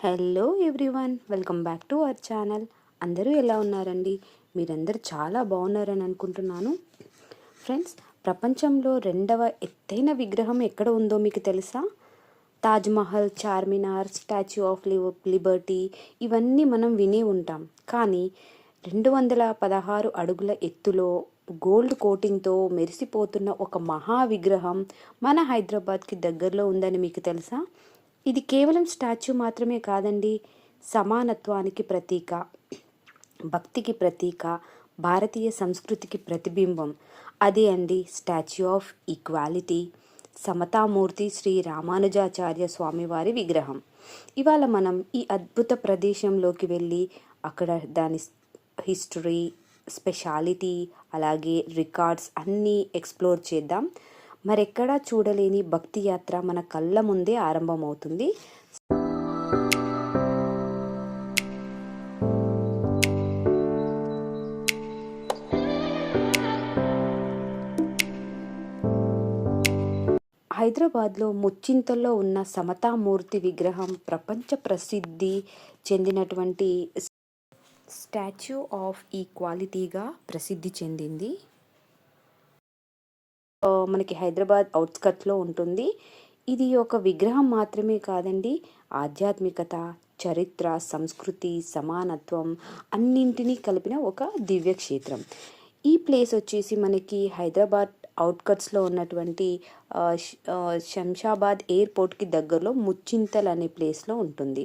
Hello everyone welcome back to our channel. అందరూ ఎలా ఉన్నారండి? మీరందరూ చాలా బాగున్నారని అనుకుంటున్నాను. ఫ్రెండ్స్ ప్రపంచంలో రెండవ ఎత్తైన విగ్రహం ఎక్కడ ఉందో మీకు తెలుసా? Taj Mahal Charminar Statue of Liberty ఇవన్నీ మనం విని ఉంటాం. కానీ రెండు వందల పదహారు అడుగుల ఎత్తులో గోల్డ్ కోటింగ్తో మెరిసిపోతున్న ఒక మహా విగ్రహం మన హైదరాబాద్కి దగ్గరలో ఉందని మీకు తెలుసా? ఇది కేవలం స్టాచ్యూ మాత్రమే కాదండి సమానత్వానికి ప్రతీక భక్తికి ప్రతీక భారతీయ సంస్కృతికి ప్రతిబింబం. అదే అండి statue of equality Samatamurthi Shri Ramanujacharya స్వామివారి విగ్రహం. ఇవాళ మనం ఈ అద్భుత ప్రదేశంలోకి వెళ్ళి అక్కడ దాని హిస్టరీ స్పెషాలిటీ అలాగే రికార్డ్స్ అన్నీ ఎక్స్ప్లోర్ చేద్దాం. మరెక్కడా చూడలేని భక్తి యాత్ర మన కళ్ళ ముందే ఆరంభమవుతుంది. హైదరాబాద్లో ముచ్చింతల్లో ఉన్న సమతామూర్తి విగ్రహం ప్రపంచ ప్రసిద్ధి చెందినటువంటి స్టాచ్యూ ఆఫ్ ఈక్వాలిటీగా ప్రసిద్ధి చెందింది. మనకి హైదరాబాద్ అవుట్స్కట్లో ఉంటుంది. ఇది ఒక విగ్రహం మాత్రమే కాదండి. ఆధ్యాత్మికత చరిత్ర సంస్కృతి సమానత్వం అన్నింటినీ కలిపిన ఒక దివ్యక్షేత్రం. ఈ ప్లేస్ వచ్చేసి మనకి హైదరాబాద్ అవుట్కట్స్లో ఉన్నటువంటి శంషాబాద్ ఎయిర్పోర్ట్కి దగ్గరలో ముచ్చింతల్ అనే ప్లేస్లో ఉంటుంది.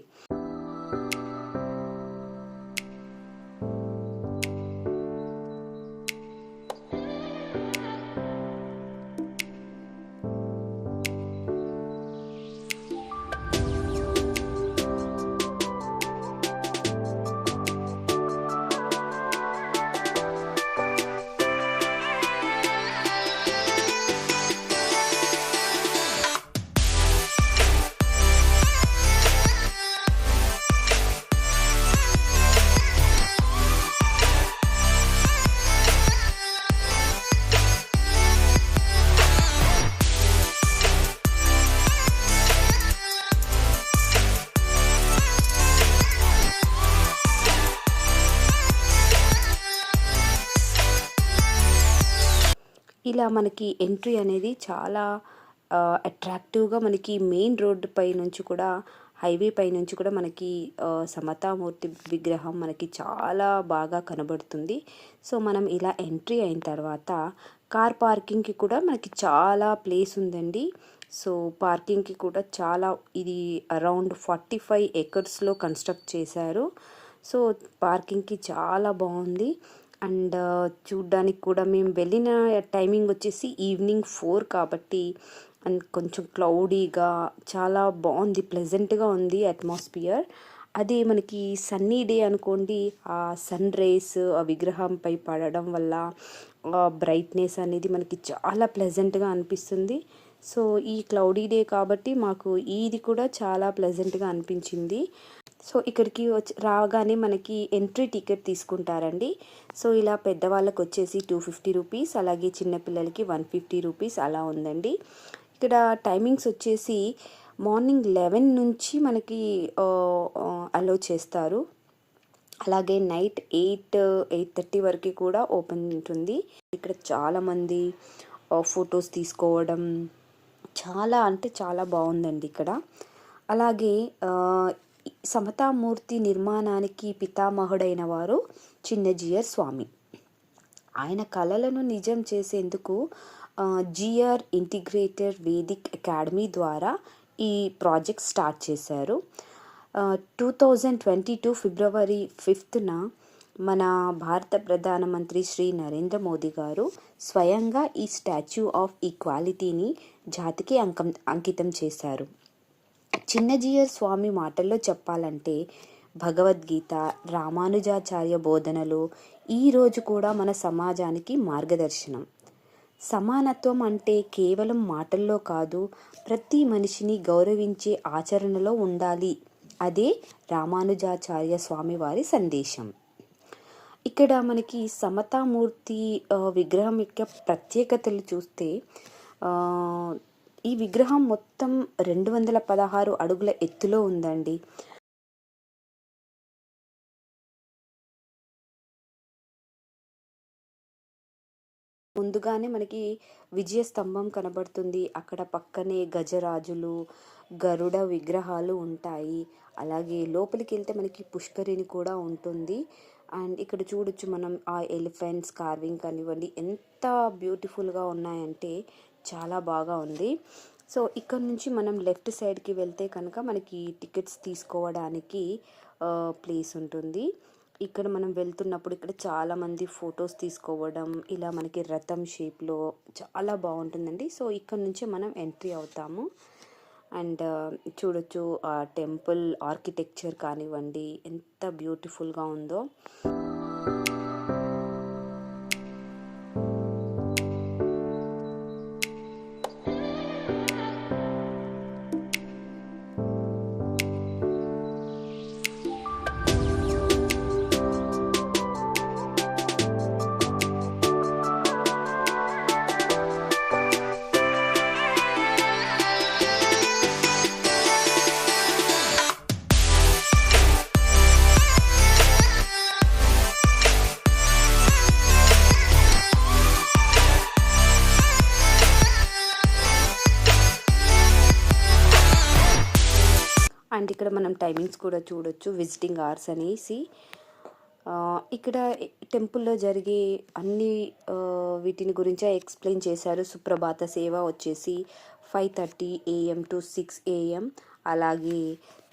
ఇలా మనకి ఎంట్రీ అనేది చాలా అట్రాక్టివ్గా మనకి మెయిన్ రోడ్డు పై నుంచి కూడా హైవే పై నుంచి కూడా మనకి సమతామూర్తి విగ్రహం మనకి చాలా బాగా కనబడుతుంది. సో మనం ఇలా ఎంట్రీ అయిన తర్వాత కార్ పార్కింగ్కి కూడా మనకి చాలా ప్లేస్ ఉందండి. సో పార్కింగ్కి కూడా చాలా ఇది అరౌండ్ ఫార్టీ ఫైవ్ ఎకర్స్లో కన్స్ట్రక్ట్ చేశారు. సో పార్కింగ్కి చాలా బాగుంది. అండ్ చూడ్డానికి కూడా మేము వెళ్ళిన టైమింగ్ వచ్చేసి ఈవినింగ్ ఫోర్ కాబట్టి అండ్ కొంచెం క్లౌడీగా చాలా బాగుంది ప్లెజెంట్గా ఉంది అట్మాస్ఫియర్. అది మనకి సన్నీ డే అనుకోండి ఆ సన్ రేస్ ఆ విగ్రహంపై పడడం వల్ల బ్రైట్నెస్ అనేది మనకి చాలా ప్లెజెంట్గా అనిపిస్తుంది. సో ఈ క్లౌడీ డే కాబట్టి మాకు ఇది కూడా చాలా ప్లెజెంట్గా అనిపించింది. సో ఇక్కడికి వచ్చి రాగానే మనకి ఎంట్రీ టికెట్ తీసుకుంటారండి. సో ఇలా పెద్దవాళ్ళకి వచ్చేసి టూ ఫిఫ్టీ రూపీస్ అలాగే చిన్నపిల్లలకి వన్ ఫిఫ్టీ రూపీస్ అలా ఉందండి. ఇక్కడ టైమింగ్స్ వచ్చేసి మార్నింగ్ లెవెన్ నుంచి మనకి అలో చేస్తారు. అలాగే నైట్ ఎయిట్ ఎయిట్ థర్టీ వరకు కూడా ఓపెన్ ఉంటుంది. ఇక్కడ చాలామంది ఫొటోస్ తీసుకోవడం చాలా అంటే చాలా బాగుందండి ఇక్కడ. అలాగే సమతామూర్తి నిర్మాణానికి పితామహుడైన వారు చిన్నజీయర్ స్వామి. ఆయన కళలను నిజం చేసేందుకు జిఆర్ ఇంటిగ్రేటెడ్ వేదిక్ అకాడమీ ద్వారా ఈ ప్రాజెక్ట్ స్టార్ట్ చేశారు. Two thousand twenty two February ఫిఫ్త్న మన భారత ప్రధానమంత్రి శ్రీ నరేంద్ర మోదీ గారు స్వయంగా ఈ స్టాచ్యూ ఆఫ్ ఈక్వాలిటీని జాతికి అంకం అంకితం చేశారు. చిన్నజీయర్ స్వామి మాటల్లో చెప్పాలంటే భగవద్గీత రామానుజాచార్య బోధనలు ఈరోజు కూడా మన సమాజానికి మార్గదర్శనం. సమానత్వం అంటే కేవలం మాటల్లో కాదు ప్రతి మనిషిని గౌరవించే ఆచరణలో ఉండాలి. అదే రామానుజాచార్య స్వామి వారి సందేశం. ఇక్కడ మనకి సమతామూర్తి విగ్రహం యొక్క ప్రత్యేకతలు చూస్తే ఈ విగ్రహం మొత్తం రెండు వందల పదహారు అడుగుల ఎత్తులో ఉందండి. ముందుగానే మనకి విజయ స్తంభం కనబడుతుంది. అక్కడ పక్కనే గజరాజులు గరుడ విగ్రహాలు ఉంటాయి. అలాగే లోపలికి వెళ్తే మనకి పుష్కరిణి కూడా ఉంటుంది. అండ్ ఇక్కడ చూడొచ్చు మనం ఆ ఎలిఫెంట్స్ కార్వింగ్ కానివ్వండి ఎంత బ్యూటిఫుల్గా ఉన్నాయంటే చాలా బాగా ఉంది. సో ఇక్కడ నుంచి మనం లెఫ్ట్ సైడ్కి వెళ్తే కనుక మనకి టికెట్స్ తీసుకోవడానికి ప్లేస్ ఉంటుంది. ఇక్కడ మనం వెళ్తున్నప్పుడు ఇక్కడ చాలామంది ఫొటోస్ తీసుకోవడం ఇలా మనకి రథం షేప్లో చాలా బాగుంటుందండి. సో ఇక్కడ నుంచి మనం ఎంట్రీ అవుతాము. అండ్ చూడొచ్చు ఆ టెంపుల్ ఆర్కిటెక్చర్ కానివ్వండి ఎంత బ్యూటిఫుల్గా ఉందో. అండ్ ఇక్కడ మనం టైమింగ్స్ కూడా చూడొచ్చు విజిటింగ్ అవర్స్ అనేసి. ఇక్కడ టెంపుల్లో జరిగే అన్ని వీటిని గురించి ఎక్స్ప్లెయిన్ చేశారు. సుప్రభాత సేవ వచ్చేసి five thirty AM to six AM అలాగే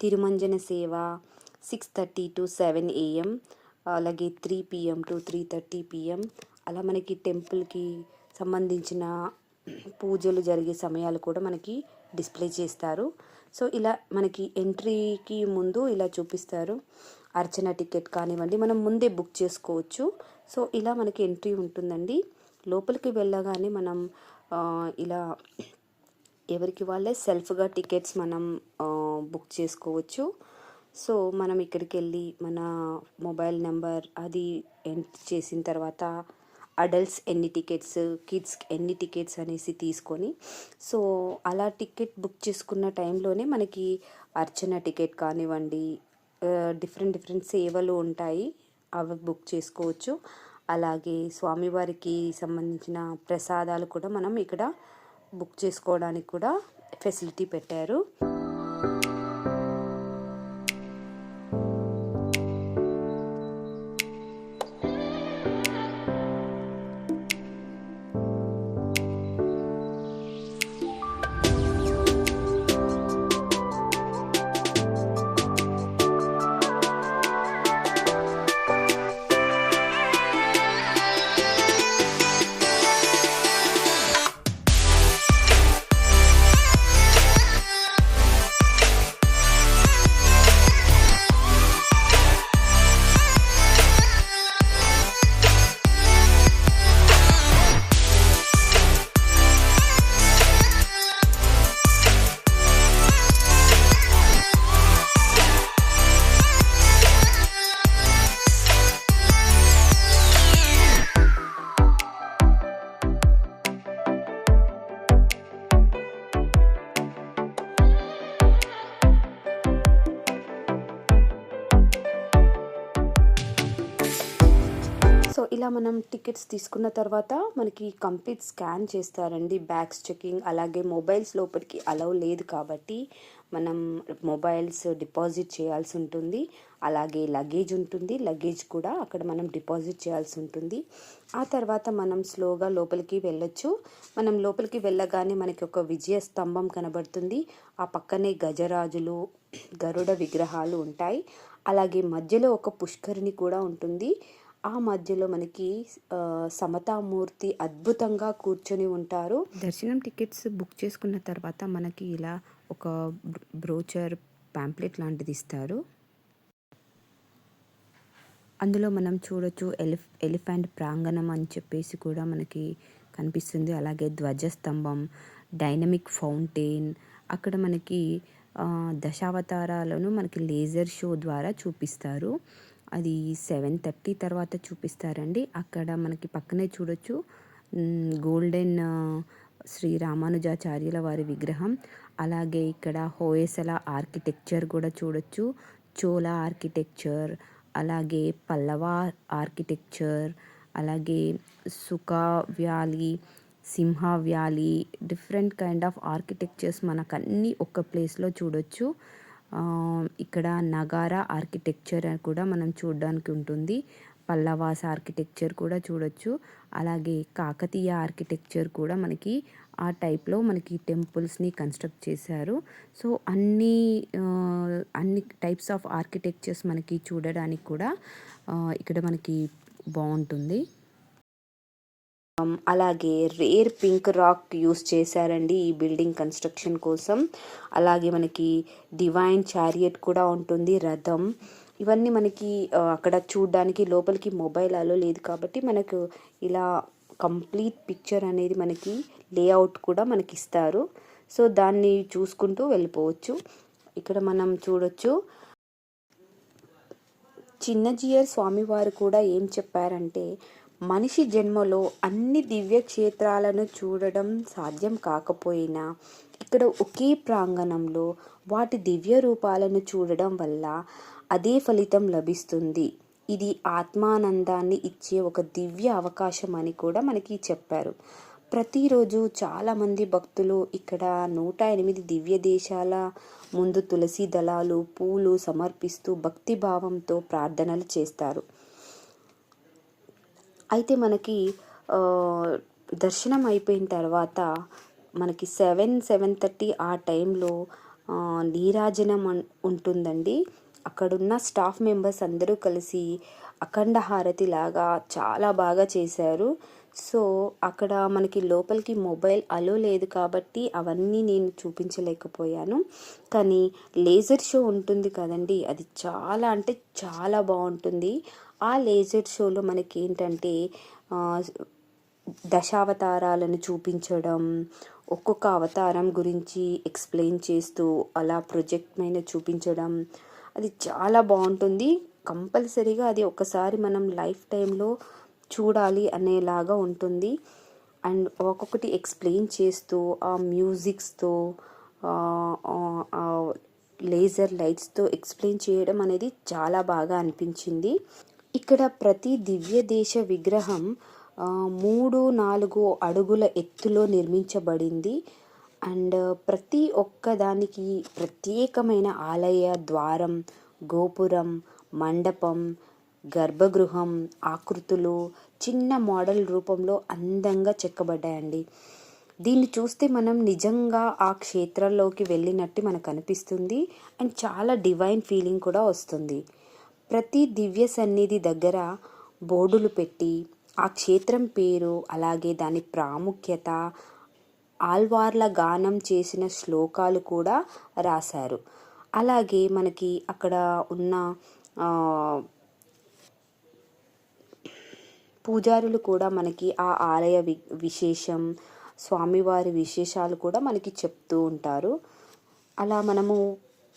తిరుమంజన సేవ six thirty to seven AM అలాగే three PM to three thirty PM. అలా మనకి టెంపుల్కి సంబంధించిన పూజలు జరిగే సమయాలు కూడా మనకి డిస్ప్లే చేస్తారు. సో ఇలా మనకి ఎంట్రీకి ముందు ఇలా చూపిస్తారు. అర్చన టికెట్ కానివ్వండి మనం ముందే బుక్ చేసుకోవచ్చు. సో ఇలా మనకి ఎంట్రీ ఉంటుందండి. లోపలికి వెళ్ళగానే మనం ఇలా ఎవరికి వాళ్ళే సెల్ఫ్గా టికెట్స్ మనం బుక్ చేసుకోవచ్చు. సో మనం ఇక్కడికి వెళ్ళి మన మొబైల్ నెంబర్ అది ఎంటర్ చేసిన తర్వాత అడల్ట్స్ ఎన్ని టికెట్స్ కిడ్స్ ఎన్ని టికెట్స్ అనేసి తీసుకొని సో అలా టికెట్ బుక్ చేసుకున్న టైంలోనే మనకి అర్చన టికెట్ కానివ్వండి డిఫరెంట్ డిఫరెంట్ సేవలు ఉంటాయి. అవి బుక్ చేసుకోవచ్చు. అలాగే స్వామివారికి సంబంధించిన ప్రసాదాలు కూడా మనం ఇక్కడ బుక్ చేసుకోవడానికి కూడా ఫెసిలిటీ పెట్టారు. మనం టికెట్స్ తీసుకున్న తర్వాత మనకి కంప్లీట్ స్కాన్ చేస్తారండి. బ్యాగ్స్ చెకింగ్ అలాగే మొబైల్స్ లోపలికి అలౌ లేదు కాబట్టి మనం మొబైల్స్ డిపాజిట్ చేయాల్సి ఉంటుంది. అలాగే లగేజ్ ఉంటుంది. లగేజ్ కూడా అక్కడ మనం డిపాజిట్ చేయాల్సి ఉంటుంది. ఆ తర్వాత మనం స్లోగా లోపలికి వెళ్ళొచ్చు. మనం లోపలికి వెళ్ళగానే మనకి ఒక విజయ స్తంభం కనబడుతుంది. ఆ పక్కనే గజరాజులు గరుడ విగ్రహాలు ఉంటాయి. అలాగే మధ్యలో ఒక పుష్కరిణి కూడా ఉంటుంది. ఆ మధ్యలో మనకి సమతామూర్తి అద్భుతంగా కూర్చొని ఉంటారు. దర్శనం టికెట్స్ బుక్ చేసుకున్న తర్వాత మనకి ఇలా ఒక బ్రోచర్ ప్యాంప్లెట్ లాంటిది ఇస్తారు. అందులో మనం చూడొచ్చు ఎలిఫ్ ఎలిఫెంట్ ప్రాంగణం అని చెప్పేసి కూడా మనకి కనిపిస్తుంది. అలాగే ధ్వజస్తంభం డైనమిక్ ఫౌంటైన్ అక్కడ మనకి దశావతారాలను మనకి లేజర్ షో ద్వారా చూపిస్తారు. అది సెవెన్ థర్టీ తర్వాత చూపిస్తారండి. అక్కడ మనకి పక్కనే చూడొచ్చు. గోల్డెన్ శ్రీ రామానుజాచార్యుల వారి విగ్రహం. అలాగే ఇక్కడ హోయసల ఆర్కిటెక్చర్ కూడా చూడొచ్చు. చోళ ఆర్కిటెక్చర్ అలాగే పల్లవ ఆర్కిటెక్చర్ అలాగే సుఖా valley Simha valley different kind of architectures మనకు అన్నీ ఒక్క ప్లేస్లో చూడొచ్చు. ఇక్కడ నగారా ఆర్కిటెక్చర్ అని కూడా మనం చూడడానికి ఉంటుంది. పల్లవాస ఆర్కిటెక్చర్ కూడా చూడొచ్చు. అలాగే కాకతీయ ఆర్కిటెక్చర్ కూడా మనకి ఆ టైప్లో మనకి టెంపుల్స్ని కన్స్ట్రక్ట్ చేశారు. సో అన్ని అన్ని టైప్స్ ఆఫ్ ఆర్కిటెక్చర్స్ మనకి చూడడానికి కూడా ఇక్కడ మనకి బాగుంటుంది Um, అలాగే రేర్ పింక్ రాక్ యూస్ చేశారండి ఈ బిల్డింగ్ కన్స్ట్రక్షన్ కోసం. అలాగే మనకి డివైన్ చారియట్ కూడా ఉంటుంది రథం. ఇవన్నీ మనకి అక్కడ చూడడానికి లోపలికి మొబైల్ అలో లేదు కాబట్టి మనకు ఇలా కంప్లీట్ పిక్చర్ అనేది మనకి లేఅవుట్ కూడా మనకి ఇస్తారు సో దాన్ని చూసుకుంటూ వెళ్ళిపోవచ్చు. ఇక్కడ మనం చూడొచ్చు. చిన్నజీయర్ స్వామివారు కూడా ఏం చెప్పారంటే మనిషి జన్మలో అన్ని దివ్య క్షేత్రాలను చూడడం సాధ్యం కాకపోయినా ఇక్కడ ఒకే ప్రాంగణంలో వాటి దివ్య రూపాలను చూడడం వల్ల అదే ఫలితం లభిస్తుంది. ఇది ఆత్మానందాన్ని ఇచ్చే ఒక దివ్య అవకాశం అని కూడా మనకి చెప్పారు. ప్రతిరోజు చాలామంది భక్తులు ఇక్కడ నూట ఎనిమిది దివ్య దేశాల ముందు తులసి దళాలు పూలు సమర్పిస్తూ భక్తి భావంతో ప్రార్థనలు చేస్తారు. అయితే మనకి దర్శనం అయిపోయిన తర్వాత మనకి సెవెన్ సెవెన్ థర్టీ ఆ టైంలో నీరాజనం ఉంటుందండి. అక్కడున్న స్టాఫ్ మెంబర్స్ అందరూ కలిసి అఖండ హారతి లాగా చాలా బాగా చేశారు. సో అక్కడ మనకి లోపలికి మొబైల్ అలో లేదు కాబట్టి అవన్నీ నేను చూపించలేకపోయాను. కానీ లేజర్ షో ఉంటుంది కదండి అది చాలా అంటే చాలా బాగుంటుంది. ఆ లేజర్ షోలో మనకి ఏంటంటే దశావతారాలను చూపించడం ఒక్కొక్క అవతారం గురించి ఎక్స్ప్లెయిన్ చేస్తూ అలా ప్రొజెక్ట్ మీద చూపించడం అది చాలా బాగుంటుంది. కంపల్సరీగా అది ఒకసారి మనం లైఫ్ టైంలో చూడాలి అనేలాగా ఉంటుంది. అండ్ ఒక్కొక్కటి ఎక్స్ప్లెయిన్ చేస్తూ ఆ మ్యూజిక్స్తో లేజర్ లైట్స్తో ఎక్స్ప్లెయిన్ చేయడం అనేది చాలా బాగా అనిపించింది. ఇక్కడ ప్రతి దివ్య దేశ విగ్రహం మూడు నాలుగు అడుగుల ఎత్తులో నిర్మించబడింది. అండ్ ప్రతి ఒక్క దానికి ప్రత్యేకమైన ఆలయ ద్వారం గోపురం మండపం గర్భగృహం ఆకృతులు చిన్న మోడల్ రూపంలో అందంగా చెక్కబడ్డాయండి. దీన్ని చూస్తే మనం నిజంగా ఆ క్షేత్రంలోకి వెళ్ళినట్టు మనకు అనిపిస్తుంది. అండ్ చాలా డివైన్ ఫీలింగ్ కూడా వస్తుంది. ప్రతి దివ్య సన్నిధి దగ్గర బోర్డులు పెట్టి ఆ క్షేత్రం పేరు అలాగే దాని ప్రాముఖ్యత ఆల్వార్ల గానం చేసిన శ్లోకాలు కూడా రాశారు. అలాగే మనకి అక్కడ ఉన్న పూజారులు కూడా మనకి ఆ ఆలయ వి విశేషం స్వామివారి విశేషాలు కూడా మనకి చెప్తూ ఉంటారు. అలా మనము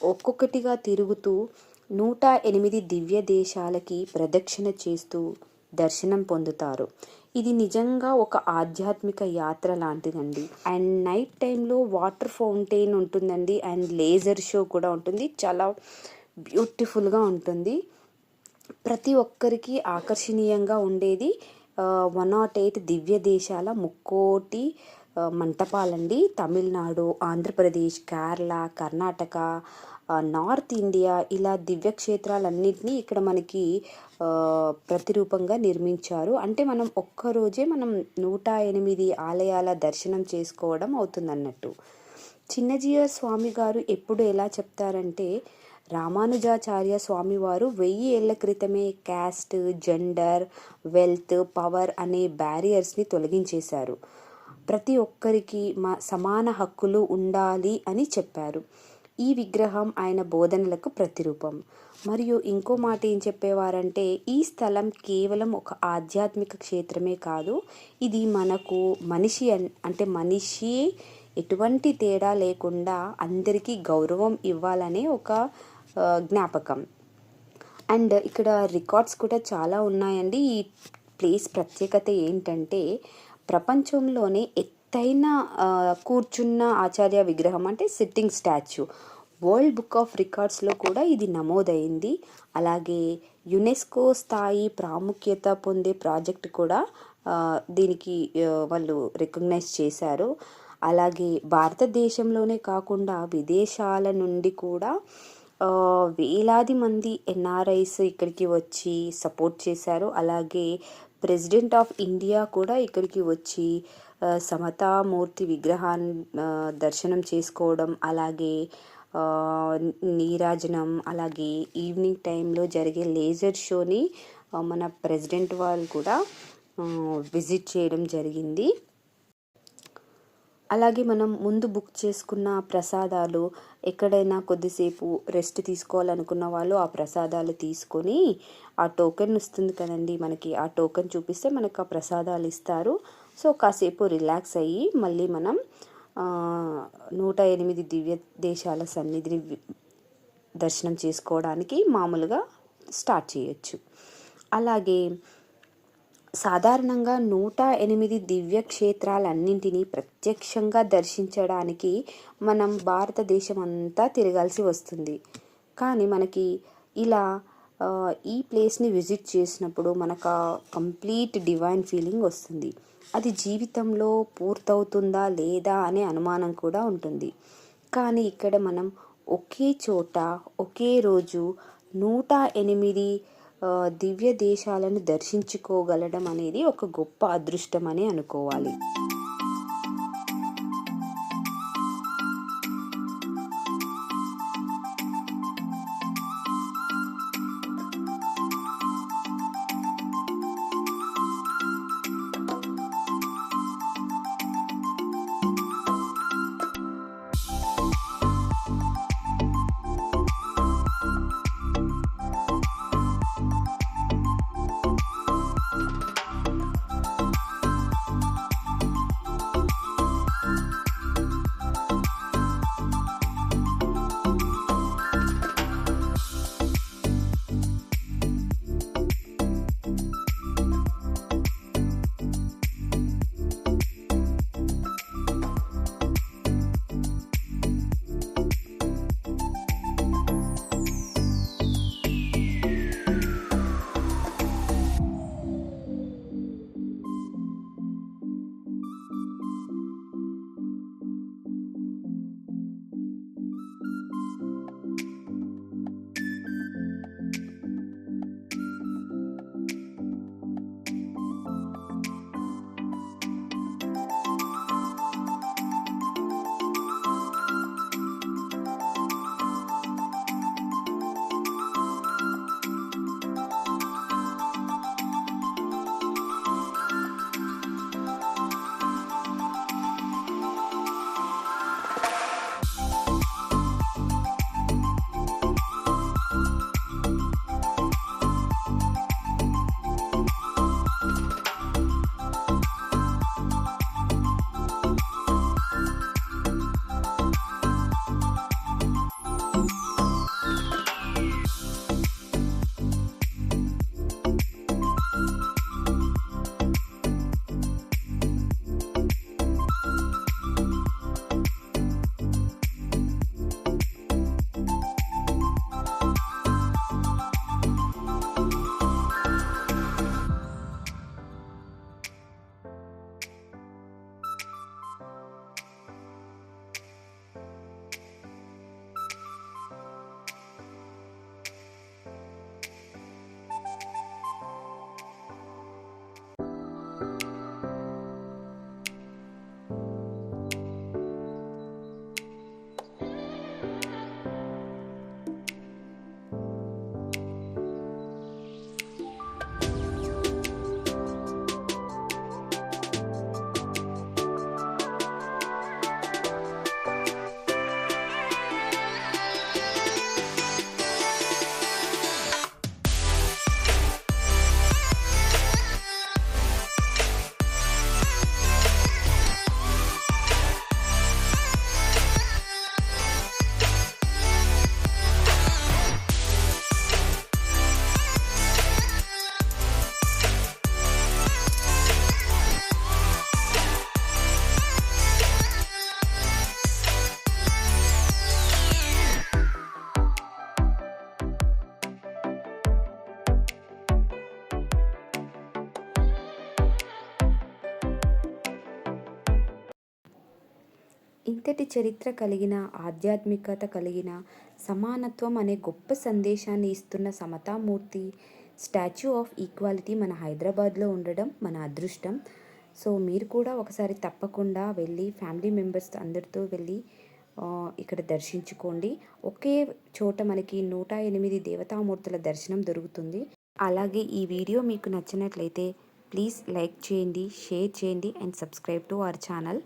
ఒక్కొక్కటిగా తిరుగుతూ నూట ఎనిమిది దివ్య దేశాలకి ప్రదక్షిణ చేస్తూ దర్శనం పొందుతారు. ఇది నిజంగా ఒక ఆధ్యాత్మిక యాత్ర లాంటిదండి. అండ్ నైట్ టైంలో వాటర్ ఫౌంటైన్ ఉంటుందండి. అండ్ లేజర్ షో కూడా ఉంటుంది. చాలా బ్యూటిఫుల్గా ఉంటుంది. ప్రతి ఒక్కరికి ఆకర్షణీయంగా ఉండేది వన్ నాట్ ఎయిట్ దివ్య దేశాల ముక్కోటి మంటపాలండి. తమిళనాడు ఆంధ్రప్రదేశ్ కేరళ కర్ణాటక నార్త్ ఇండియా ఇలా దివ్య క్షేత్రాలన్నింటినీ ఇక్కడ మనకి ప్రతిరూపంగా నిర్మించారు. అంటే మనం ఒక్కరోజే మనం నూట ఎనిమిది ఆలయాల దర్శనం చేసుకోవడం అవుతుందన్నట్టు. చిన్నజీవ స్వామి గారు ఎప్పుడు ఎలా చెప్తారంటే రామానుజాచార్య స్వామివారు వెయ్యి ఏళ్ళ క్రితమే క్యాస్ట్ జెండర్ వెల్త్ పవర్ అనే బ్యారియర్స్ని తొలగించేశారు. ప్రతి ఒక్కరికి మా సమాన హక్కులు ఉండాలి అని చెప్పారు. ఈ విగ్రహం ఆయన బోధనలకు ప్రతిరూపం. మరియు ఇంకో మాట ఏం చెప్పేవారంటే ఈ స్థలం కేవలం ఒక ఆధ్యాత్మిక క్షేత్రమే కాదు ఇది మనకు మనిషి అంటే మనిషి ఎటువంటి తేడా లేకుండా అందరికీ గౌరవం ఇవ్వాలనే ఒక జ్ఞాపకం. అండ్ ఇక్కడ రికార్డ్స్ కూడా చాలా ఉన్నాయండి. ఈ ప్లేస్ ప్రత్యేకత ఏంటంటే ప్రపంచంలోనే ఎత్తైన కూర్చున్న ఆచార్య విగ్రహం అంటే sitting statue. World book of రికార్డ్స్లో కూడా ఇది నమోదైంది. అలాగే యునెస్కో స్థాయి ప్రాముఖ్యత పొందే ప్రాజెక్ట్ కూడా దీనికి వాళ్ళు రికగ్నైజ్ చేశారు. అలాగే భారతదేశంలోనే కాకుండా విదేశాల నుండి కూడా వేలాది మంది ఎన్ఆర్ఐస్ ఇక్కడికి వచ్చి సపోర్ట్ చేశారు. అలాగే ప్రెసిడెంట్ ఆఫ్ ఇండియా కూడా ఇక్కడికి వచ్చి సమతామూర్తి విగ్రహాన్ని దర్శనం చేసుకోవడం అలాగే నీరాజనం అలాగే ఈవినింగ్ టైంలో జరిగే లేజర్ షోని మన ప్రెసిడెంట్ వాళ్ళు కూడా విజిట్ చేయడం జరిగింది. అలాగే మనం ముందు బుక్ చేసుకున్న ప్రసాదాలు ఎక్కడైనా కొద్దిసేపు రెస్ట్ తీసుకోవాలనుకున్న వాళ్ళు ఆ ప్రసాదాలు తీసుకొని ఆ టోకెన్ వస్తుంది కదండి మనకి ఆ టోకెన్ చూపిస్తే మనకు ఆ ప్రసాదాలు ఇస్తారు. సో కాసేపు రిలాక్స్ అయ్యి మళ్ళీ మనం నూట ఎనిమిది దివ్య దేశాల సన్నిధిని దర్శనం చేసుకోవడానికి మామూలుగా స్టార్ట్ చేయొచ్చు. అలాగే సాధారణంగా నూట ఎనిమిది దివ్య క్షేత్రాలన్నింటినీ ప్రత్యక్షంగా దర్శించడానికి మనం భారతదేశం అంతా తిరగాల్సి వస్తుంది. కానీ మనకి ఇలా ఈ ప్లేస్ని విజిట్ చేసినప్పుడు మనకు కంప్లీట్ డివైన్ ఫీలింగ్ వస్తుంది. అది జీవితంలో పూర్తవుతుందా లేదా అనే అనుమానం కూడా ఉంటుంది. కానీ ఇక్కడ మనం ఒకే చోట ఒకే రోజు నూట ఎనిమిది దివ్య దేశాలను దర్శించుకోగలడం అనేది ఒక గొప్ప అదృష్టం అని అనుకోవాలి. ఇంతటి చరిత్ర కలిగిన ఆధ్యాత్మికత కలిగిన సమానత్వం అనే గొప్ప సందేశాన్ని ఇస్తున్న సమతామూర్తి స్టాచ్యూ ఆఫ్ ఈక్వాలిటీ మన హైదరాబాద్లో ఉండడం మన అదృష్టం. సో మీరు కూడా ఒకసారి తప్పకుండా వెళ్ళి ఫ్యామిలీ మెంబర్స్ అందరితో వెళ్ళి ఇక్కడ దర్శించుకోండి. ఒకే చోట మనకి నూట ఎనిమిది దేవతామూర్తుల దర్శనం దొరుకుతుంది. అలాగే ఈ వీడియో మీకు నచ్చినట్లయితే ప్లీజ్ లైక్ చేయండి షేర్ చేయండి and subscribe to our channel.